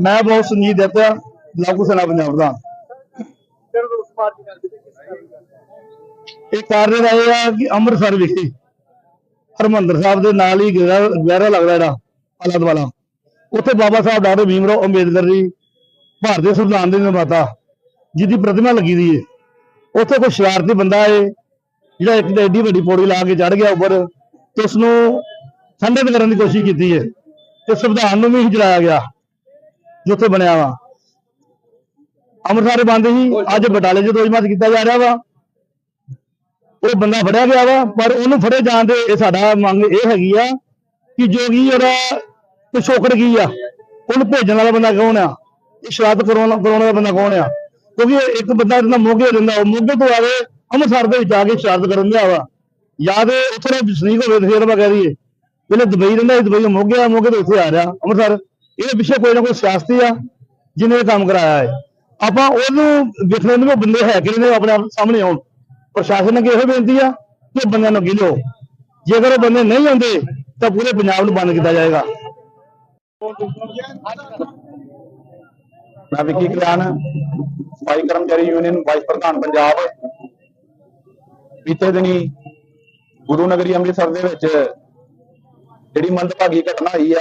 ਮੈਂ ਬਹੁਤ ਸੰਜੀਤ ਦਿੱਤਾ ਲਾਗੂ ਸਨਾ ਪੰਜਾਬ ਦਾ ਇਹ ਕਾਰਨ ਇਹ ਆ ਕਿ ਅੰਮ੍ਰਿਤਸਰ ਵਿਖੇ ਹਰਮੰਦਰ ਸਾਹਿਬ ਦੇ ਨਾਲ ਹੀ ਗਹਿਰਾ ਲੱਗਦਾ ਜਿਹੜਾ ਆਲਾ ਦੁਆਲਾ। ਉੱਥੇ ਬਾਬਾ ਸਾਹਿਬ ਡਾਕਟਰ ਭੀਮ ਰਾਓ ਅੰਬੇਦਕਰ ਜੀ ਭਾਰਤੀ ਸੰਵਿਧਾਨ ਦੇ ਨਿਰਮਾਤਾ ਜਿਹਦੀ ਪ੍ਰਤਿਮਾ ਲੱਗੀ ਦੀ ਏ। ਉੱਥੇ ਕੋਈ ਸ਼ਰਾਰਤੀ ਬੰਦਾ ਏ ਜਿਹੜਾ ਇੱਕ ਏਡੀ ਵੱਡੀ ਪੌੜੀ ਲਾ ਕੇ ਚੜ ਗਿਆ ਉੱਪਰ ਤੇ ਉਸ ਨੂੰ ਖੰਡਿਤ ਕਰਨ ਦੀ ਕੋਸ਼ਿਸ਼ ਕੀਤੀ ਏ। ਤੇ ਸੰਵਿਧਾਨ ਨੂੰ ਵੀ ਹਿਜਲਾਇਆ ਗਿਆ, ਜਿੱਥੇ ਬਣਿਆ ਵਾ। ਅੰਮ੍ਰਿਤਸਰ ਬੰਦ ਸੀ, ਅੱਜ ਬਟਾਲੇ 'ਚ ਦੋਜਮਤ ਕੀਤਾ ਜਾ ਰਿਹਾ ਵਾ। ਉਹ ਬੰਦਾ ਫੜਿਆ ਗਿਆ ਵਾ, ਪਰ ਉਹਨੂੰ ਫੜੇ ਜਾਣ ਦੇ ਇਹ ਸਾਡਾ ਮੰਗ ਇਹ ਹੈਗੀ ਆ ਕਿ ਜੋ ਕੀ ਉਹਦਾ ਪਿਛੋਕੜ ਕੀ ਆ, ਉਹਨੂੰ ਭੇਜਣ ਵਾਲਾ ਬੰਦਾ ਕੌਣ ਆ? ਇਹ ਸ਼ਰਾਰਤ ਕਰਾਉਣ ਕਰਾਉਣ ਵਾਲਾ ਬੰਦਾ ਕੌਣ ਆ? ਕਿਉਂਕਿ ਇੱਕ ਬੰਦਾ ਜਿਹੜਾ ਮੋਗੇ ਰਹਿੰਦਾ, ਉਹ ਮੋਗੇ ਤੋਂ ਆਵੇ ਅੰਮ੍ਰਿਤਸਰ ਦੇ ਵਿੱਚ ਆ ਕੇ ਸ਼ਰਾਰਤ ਕਰਨ ਲਿਆ ਵਾ। ਜਾਂ ਉੱਥੇ ਦਾ ਵਸਨੀਕ ਹੋਵੇ ਤੇ ਫਿਰ ਆਪਾਂ ਕਹਿ ਦਈਏ। ਪਹਿਲੇ ਦੁਬਈ ਰਹਿੰਦਾ ਸੀ, ਦੁਬਈ ਤੋਂ ਮੋਗੇ ਆ, ਮੋਗੇ ਤੋਂ ਇੱਥੇ ਆ ਰਿਹਾ, ਅੰਮ੍ਰਿਤਸਰ। ਇਹਦੇ ਪਿੱਛੇ ਕੋਈ ਨਾ ਕੋਈ ਸਿਆਸਤੀ ਆ, ਜਿਹਨੇ ਇਹ ਕੰਮ ਕਰਾਇਆ ਹੈ। ਆਪਾਂ ਉਹਨੂੰ ਵੇਖਣੇ ਨੂੰ ਵੀ ਉਹ ਬੰਦੇ ਹੈ ਕਿ ਨੇ ਆਪਣੇ ਆਪ ਸਾਹਮਣੇ ਆਉਣ। ਪ੍ਰਸ਼ਾਸਨ ਅੱਗੇ ਇਹੋ ਬੇਨਤੀ ਆ ਕਿ ਬੰਦਿਆਂ ਨੂੰ ਅੱਗੇ ਜੇਕਰ ਉਹ ਬੰਦੇ ਨਹੀਂ ਆਉਂਦੇ, ਤਾਂ ਪੂਰੇ ਪੰਜਾਬ ਨੂੰ ਬੰਦ ਕੀਤਾ ਜਾਏਗਾ। ਮੈਂ ਵਿਕੀ ਕਲਿਆਣ ਸਫ਼ਾਈ ਕਰਮਚਾਰੀ ਯੂਨੀਅਨ ਵਾਈਸ ਪ੍ਰਧਾਨ ਪੰਜਾਬ ਬੀਤੇ ਦਿਨੀ ਗੁਰੂ ਨਗਰੀ ਅੰਮ੍ਰਿਤਸਰ ਦੇ ਵਿੱਚ ਜਿਹੜੀ ਮੰਦਭਾਗੀ ਘਟਨਾ ਹੋਈ ਆ,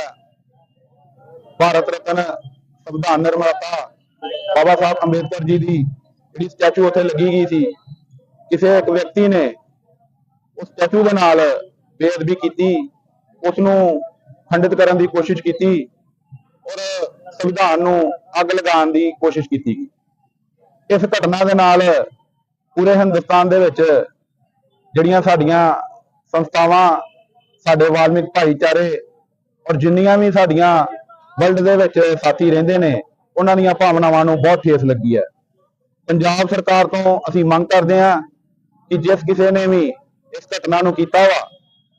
ਭਾਰਤ ਰਤਨ ਸੰਵਿਧਾਨ ਨਿਰਮਾਤਾ ਬਾਬਾ ਸਾਹਿਬ ਅੰਬੇਦਕਰ ਜੀ ਦੀ ਜਿਹੜੀ ਸਟੈਚੂ ਉੱਥੇ ਲੱਗੀ ਗਈ ਸੀ, ਕਿਸੇ ਇੱਕ ਵਿਅਕਤੀ ਨੇ ਉਸ ਸਟੈਚੂ ਦੇ ਨਾਲ ਬੇਅਦਬੀ ਕੀਤੀ ਉਸ ਨੂੰ ਖੰਡਿਤ ਕਰਨ ਦੀ ਕੋਸ਼ਿਸ਼ ਕੀਤੀ ਔਰ ਸੰਵਿਧਾਨ ਨੂੰ ਅੱਗ ਲਗਾਉਣ ਦੀ ਕੋਸ਼ਿਸ਼ ਕੀਤੀ ਗਈ। ਇਸ ਘਟਨਾ ਦੇ ਨਾਲ ਪੂਰੇ ਹਿੰਦੁਸਤਾਨ ਦੇ ਵਿੱਚ ਜਿਹੜੀਆਂ ਸਾਡੀਆਂ ਸੰਸਥਾਵਾਂ ਸਾਡੇ ਵਾਲਮਿਕ ਭਾਈਚਾਰੇ ਔਰ ਜਿੰਨੀਆਂ ਵੀ ਸਾਡੀਆਂ ਵਰਲਡ ਦੇ ਵਿੱਚ ਸਾਥੀ ਰਹਿੰਦੇ ਨੇ, ਉਹਨਾਂ ਦੀਆਂ ਭਾਵਨਾਵਾਂ ਨੂੰ ਬਹੁਤ ਠੇਸ ਲੱਗੀ ਹੈ। ਪੰਜਾਬ ਸਰਕਾਰ ਤੋਂ ਅਸੀਂ ਮੰਗ ਕਰਦੇ ਹਾਂ ਕਿ ਜਿਸ ਕਿਸੇ ਨੇ ਵੀ ਇਸ ਘਟਨਾ ਨੂੰ ਕੀਤਾ ਵਾ,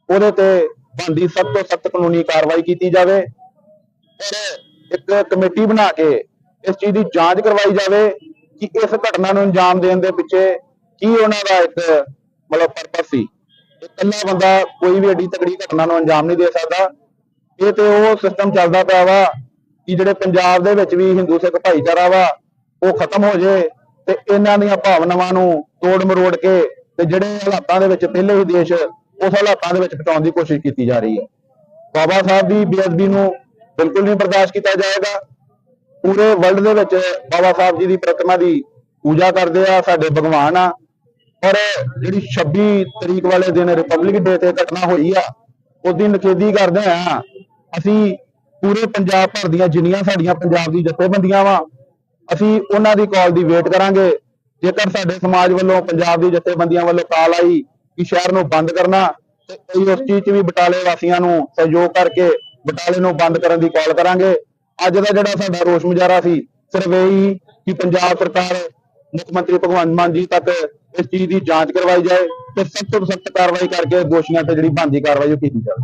ਉਹਦੇ ਤੇ ਬਣਦੀ ਸਖਤ ਤੋਂ ਸਖਤ ਕਾਨੂੰਨੀ ਕਾਰਵਾਈ ਕੀਤੀ ਜਾਵੇ ਔਰ ਇੱਕ ਕਮੇਟੀ ਬਣਾ ਕੇ ਇਸ ਚੀਜ਼ ਦੀ ਜਾਂਚ ਕਰਵਾਈ ਜਾਵੇ ਕਿ ਇਸ ਘਟਨਾ ਨੂੰ ਅੰਜਾਮ ਦੇਣ ਦੇ ਪਿੱਛੇ ਕੀ ਉਹਨਾਂ ਦਾ ਇੱਕ ਮਤਲਬ ਪਰਪਸ ਸੀ। ਇਕੱਲਾ ਬੰਦਾ ਕੋਈ ਵੀ ਏਡੀ ਤਕੜੀ ਘਟਨਾ ਨੂੰ ਅੰਜਾਮ ਨਹੀਂ ਦੇ ਸਕਦਾ। ਇਹ ਤੇ ਉਹ ਸਿਸਟਮ ਚੱਲਦਾ ਪਿਆ ਵਾ ਕਿ ਜਿਹੜੇ ਪੰਜਾਬ ਦੇ ਵਿੱਚ ਵੀ ਹਿੰਦੂ ਸਿੱਖ ਭਾਈਚਾਰਾ ਵਾ, ਉਹ ਖਤਮ ਹੋ ਜੇ ਤੇ ਇਹਨਾਂ ਦੀਆਂ ਭਾਵਨਾਵਾਂ ਨੂੰ ਤੋੜ ਮਰੋੜ ਕੇ ਤੇ ਜਿਹੜੇ ਹਾਲਾਤਾਂ ਦੇ ਵਿੱਚ ਪਹਿਲੇ ਹੀ ਦੇਸ਼ ਉਸ ਹਾਲਾਤਾਂ ਦੇ ਵਿੱਚ ਪਹੁੰਚਾਉਣ ਦੀ ਕੋਸ਼ਿਸ਼ ਕੀਤੀ ਜਾ ਰਹੀ ਹੈ। ਬਾਬਾ ਸਾਹਿਬ ਦੀ ਬੇਅਦਬੀ ਨੂੰ ਬਿਲਕੁਲ ਨਹੀਂ ਬਰਦਾਸ਼ਤ ਕੀਤਾ ਜਾਏਗਾ। ਪੂਰੇ ਵਰਲਡ ਦੇ ਵਿੱਚ ਬਾਬਾ ਸਾਹਿਬ ਜੀ ਦੀ ਪ੍ਰਤਿਮਾ ਦੀ ਪੂਜਾ ਕਰਦੇ ਆ, ਸਾਡੇ ਭਗਵਾਨ ਆ। ਪਰ ਜਿਹੜੀ 26 ਤਰੀਕ ਵਾਲੇ ਦਿਨ ਰਿਪਬਲਿਕ ਡੇ ਤੇ ਘਟਨਾ ਹੋਈ ਆ ਉਹਦੀ ਨਖੇਦੀ ਕਰਦੇ ਆ। ਅਸੀਂ ਪੂਰੇ ਪੰਜਾਬ ਭਰ ਦੀਆਂ ਜਿੰਨੀਆਂ ਸਾਡੀਆਂ ਪੰਜਾਬ ਦੀ ਜਥੇਬੰਦੀਆਂ ਵਾ, ਅਸੀਂ ਉਹਨਾਂ ਦੀ ਕਾਲ ਦੀ ਵੇਟ ਕਰਾਂਗੇ। ਜੇਕਰ ਸਾਡੇ ਸਮਾਜ ਵੱਲੋਂ, ਪੰਜਾਬ ਦੀ ਜਥੇਬੰਦੀਆਂ ਵੱਲੋਂ ਕਾਲ ਆਈ ਕਿ ਸ਼ਹਿਰ ਨੂੰ ਬੰਦ ਕਰਨਾ, ਤੇ ਅਸੀਂ ਉਸ ਚੀਜ਼ 'ਚ ਵੀ ਬਟਾਲੇ ਵਾਸੀਆਂ ਨੂੰ ਸਹਿਯੋਗ ਕਰਕੇ ਬਟਾਲੇ ਨੂੰ ਬੰਦ ਕਰਨ ਦੀ ਕਾਲ ਕਰਾਂਗੇ। ਅੱਜ ਦਾ ਜਿਹੜਾ ਸਾਡਾ ਰੋਸ ਮੁਜ਼ਾਹਰਾ ਸੀ, ਸਿਰਫ ਇਹੀ ਕਿ ਪੰਜਾਬ ਸਰਕਾਰ ਮੁੱਖ ਮੰਤਰੀ ਭਗਵੰਤ ਮਾਨ ਜੀ ਤੱਕ ਇਸ ਚੀਜ਼ ਦੀ ਜਾਂਚ ਕਰਵਾਈ ਜਾਏ ਤੇ ਸਖਤ ਤੋਂ ਸਖਤ ਕਾਰਵਾਈ ਕਰਕੇ ਦੋਸ਼ੀਆਂ ਤੇ ਜਿਹੜੀ ਬਣਦੀ ਕਾਰਵਾਈ ਉਹ ਕੀਤੀ ਜਾਵੇ।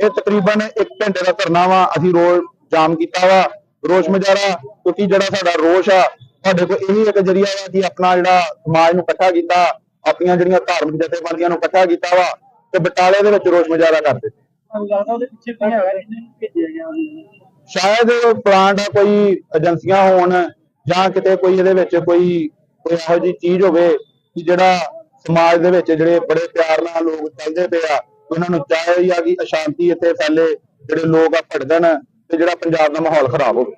ਇਹ ਤਕਰੀਬਨ 1 ਘੰਟੇ ਦਾ ਧਰਨਾ ਵਾ, ਅਸੀਂ ਰੋਜ਼ ਜਾਮ ਕੀਤਾ ਵਾ, ਰੋਸ਼ ਮੁਜ਼ਾਹਰਾ ਕਿਉਂਕਿ ਜਿਹੜਾ ਸਾਡਾ ਰੋਸ਼ ਆ, ਸਾਡੇ ਕੋਲ ਇਹੀ ਇੱਕ ਜਰੀਆ ਵਾ ਕਿ ਆਪਣਾ ਜਿਹੜਾ ਸਮਾਜ ਨੂੰ ਇਕੱਠਾ ਕੀਤਾ, ਆਪਣੀਆਂ ਜਿਹੜੀਆਂ ਧਾਰਮਿਕ ਜਥੇਬੰਦੀਆਂ ਨੂੰ ਇਕੱਠਾ ਕੀਤਾ ਵਾ ਤੇ ਬਟਾਲੇ ਦੇ ਵਿੱਚ ਰੋਸ਼ ਮੁਜ਼ਾਹਰਾ ਕਰਦੇ ਲੱਗਦਾ ਸ਼ਾਇਦ ਪਲਾਂਟ ਕੋਈ ਏਜੰਸੀਆਂ ਹੋਣ ਜਾਂ ਕਿਤੇ ਕੋਈ ਇਹਦੇ ਵਿੱਚ ਕੋਈ ਕੋਈ ਇਹੋ ਜਿਹੀ ਚੀਜ਼ ਹੋਵੇ ਕਿ ਜਿਹੜਾ ਸਮਾਜ ਦੇ ਵਿੱਚ ਜਿਹੜੇ ਬੜੇ ਪਿਆਰ ਨਾਲ ਲੋਕ ਚੱਲਦੇ ਪਏ ਆ, ਉਹਨਾਂ ਨੂੰ ਚਾਹੇ ਆ ਕਿ ਅਸ਼ਾਂਤੀ ਇੱਥੇ ਫੈਲੇ, ਜਿਹੜੇ ਲੋਕ ਆ ਭੜਕਣ ਤੇ ਜਿਹੜਾ ਪੰਜਾਬ ਦਾ ਮਾਹੌਲ ਖਰਾਬ ਹੋਵੇ।